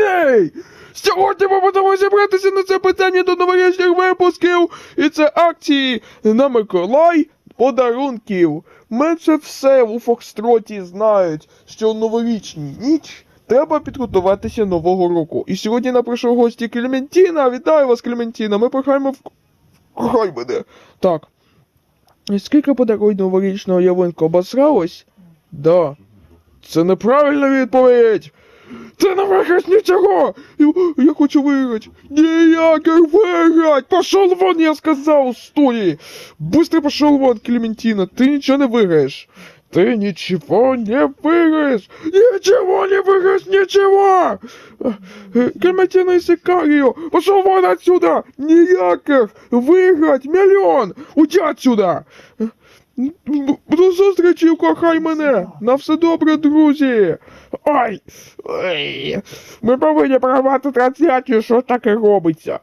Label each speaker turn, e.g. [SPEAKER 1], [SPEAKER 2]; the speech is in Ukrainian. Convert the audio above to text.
[SPEAKER 1] Ей! Сьогодні ми будемо зібратися на це питання до новорічних випусків. І це акції на Миколай подарунків. Менше все у Фокстроті знають, що у новорічній ніч треба підготуватися нового року. І сьогодні на прийшов гості Клементіна. Вітаю вас, Клементіна. Ми прохаємо в... Кохай мене. Так. Скільки подаруй новорічного ялинку обосралось? Да. Це неправильна відповідь! Ти не виграєш нічого! Я, я хочу виграти! Ніяких виграть! Пошел вон, я сказав, стої! Быстро пошел вон, Клементина, ты ничего не выиграешь! Ты ничего не выиграешь! Ничего не выиграешь, ничего! Э, Клементина и Сикарио, пошел вон отсюда! Ніяких! Виграть мільйон! Уйди отсюда! Б- До зустрічі, кохай мене! На все добре, друзі! Ой! Ой! Ми повинні прорвати трансляцію, що таке робиться?